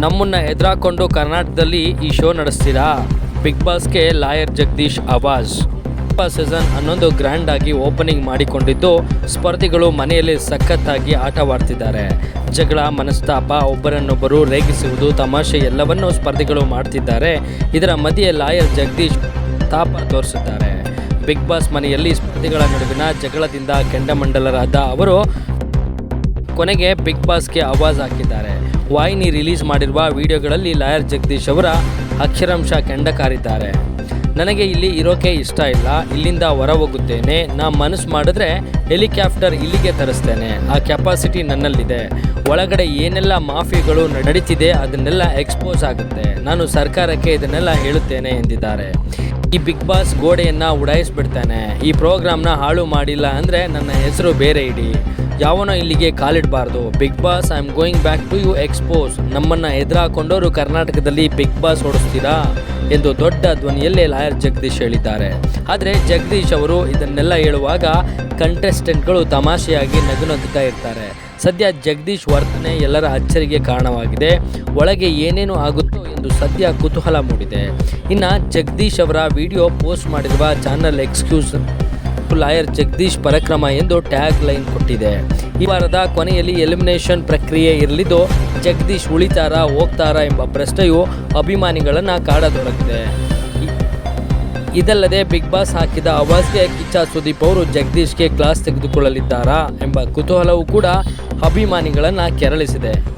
ನಮ್ಮನ್ನ ಎದುರಾಕೊಂಡು ಕರ್ನಾಟಕದಲ್ಲಿ ಈ ಶೋ ನಡೆಸ್ತೀರಾ? ಬಿಗ್ ಬಾಸ್ಗೆ ಲಾಯರ್ ಜಗದೀಶ್ ಆವಾಜ್. ಸೀಸನ್ ಹನ್ನೊಂದು ಗ್ರ್ಯಾಂಡ್ ಆಗಿ ಓಪನಿಂಗ್ ಮಾಡಿಕೊಂಡಿದ್ದು, ಸ್ಪರ್ಧಿಗಳು ಮನೆಯಲ್ಲಿ ಸಖತ್ತಾಗಿ ಆಟವಾಡ್ತಿದ್ದಾರೆ. ಜಗಳ, ಮನಸ್ತಾಪ ಒಬ್ಬರನ್ನೊಬ್ಬರು ರೇಗಿಸುವುದು, ತಮಾಷೆ ಎಲ್ಲವನ್ನೂ ಸ್ಪರ್ಧಿಗಳು ಮಾಡ್ತಿದ್ದಾರೆ. ಇದರ ಮಧ್ಯೆ ಲಾಯರ್ ಜಗದೀಶ್ ತಾಪ ತೋರಿಸುತ್ತಾರೆ ಬಿಗ್ ಬಾಸ್ ಮನೆಯಲ್ಲಿ ಸ್ಪರ್ಧಿಗಳ ನಡುವಿನ ಜಗಳದಿಂದ ಕೆಂಡಮಂಡಲರಾದ ಅವರು ಕೊನೆಗೆ ಬಿಗ್ ಬಾಸ್ಗೆ ಆವಾಜ್ ಹಾಕಿದ್ದಾರೆ. ವಾಹಿನಿ ರಿಲೀಸ್ ಮಾಡಿರುವ ವಿಡಿಯೋಗಳಲ್ಲಿ ಲಾಯರ್ ಜಗದೀಶ್ ಅವರ ಅಕ್ಷರಾಂಶ ಕೆಂಡ ಕಾರಿದ್ದಾರೆ ನನಗೆ ಇಲ್ಲಿ ಇರೋಕೆ ಇಷ್ಟ ಇಲ್ಲ, ಇಲ್ಲಿಂದ ಹೊರ ಹೋಗುತ್ತೇನೆ ನಾ ಮನಸ್ಸು ಮಾಡಿದ್ರೆ ಹೆಲಿಕಾಪ್ಟರ್ ಇಲ್ಲಿಗೆ ತರಿಸ್ತೇನೆ. ಆ ಕೆಪಾಸಿಟಿ ನನ್ನಲ್ಲಿದೆ. ಒಳಗಡೆ ಏನೆಲ್ಲ ಮಾಫಿಗಳು ನಡೀತಿದೆ ಅದನ್ನೆಲ್ಲ ಎಕ್ಸ್ಪೋಸ್ ಆಗುತ್ತೆ. ನಾನು ಸರ್ಕಾರಕ್ಕೆ ಇದನ್ನೆಲ್ಲ ಹೇಳುತ್ತೇನೆ ಎಂದಿದ್ದಾರೆ. ಈ ಬಿಗ್ ಬಾಸ್ ಗೋಡೆಯನ್ನು ಉಡಾಯಿಸ್ಬಿಡ್ತಾನೆ. ಈ ಪ್ರೋಗ್ರಾಮ್ನ ಹಾಳು ಮಾಡಿಲ್ಲ ಅಂದರೆ ನನ್ನ ಹೆಸರು ಬೇರೆ ಇಡಿ. ಯಾವನೋ ಇಲ್ಲಿಗೆ ಕಾಲಿಡಬಾರ್ದು. Bigg Boss I am going back to you expose ನಮ್ಮನ್ನು ಎದುರಾಕೊಂಡವರು ಕರ್ನಾಟಕದಲ್ಲಿ ಬಿಗ್ ಬಾಸ್ ಓಡಿಸ್ತೀರಾ ಎಂದು ದೊಡ್ಡ ಧ್ವನಿಯಲ್ಲೇ ಲಾಯರ್ ಜಗದೀಶ್ ಹೇಳಿದ್ದಾರೆ. ಆದರೆ ಜಗದೀಶ್ ಅವರು ಇದನ್ನೆಲ್ಲ ಹೇಳುವಾಗ ಕಂಟೆಸ್ಟೆಂಟ್ಗಳು ತಮಾಷೆಯಾಗಿ ನಗು ನಗುತ್ತಾ ಇರ್ತಾರೆ. ಸದ್ಯ ಜಗದೀಶ್ ವರ್ತನೆ ಎಲ್ಲರ ಅಚ್ಚರಿಗೆ ಕಾರಣವಾಗಿದೆ. ಒಳಗೆ ಏನೇನು ಆಗುತ್ತೋ ಎಂದು ಸದ್ಯ ಕುತೂಹಲ ಮೂಡಿದೆ. ಇನ್ನು ಜಗದೀಶ್ ಅವರ ವಿಡಿಯೋ ಪೋಸ್ಟ್ ಮಾಡಿರುವ ಚಾನಲ್ ಎಕ್ಸ್ಕ್ಯೂಸ್ ಲಾಯರ್ ಜಗದೀಶ್ ಪರಕ್ರಮ ಎಂದು ಟ್ಯಾಗ್ ಲೈನ್ ಕೊಟ್ಟಿದೆ. ಈ ವಾರದ ಕೊನೆಯಲ್ಲಿ ಎಲಿಮಿನೇಷನ್ ಪ್ರಕ್ರಿಯೆ ಇರಲಿದ್ದು, ಜಗದೀಶ್ ಉಳಿತಾರ, ಹೋಗ್ತಾರಾ ಎಂಬ ಪ್ರಶ್ನೆಯು ಅಭಿಮಾನಿಗಳನ್ನು ಕಾಡತೊಡಗಿದೆ. ಇದಲ್ಲದೆ ಬಿಗ್ ಬಾಸ್ ಹಾಕಿದ ಅವಾಜ್ಗೆ ಕಿಚ್ಚ ಸುದೀಪ್ ಅವರು ಜಗದೀಶ್ಗೆ ಕ್ಲಾಸ್ ತೆಗೆದುಕೊಳ್ಳಲಿದ್ದಾರಾ ಎಂಬ ಕುತೂಹಲವೂ ಕೂಡ ಅಭಿಮಾನಿಗಳನ್ನು ಕೆರಳಿಸಿದೆ.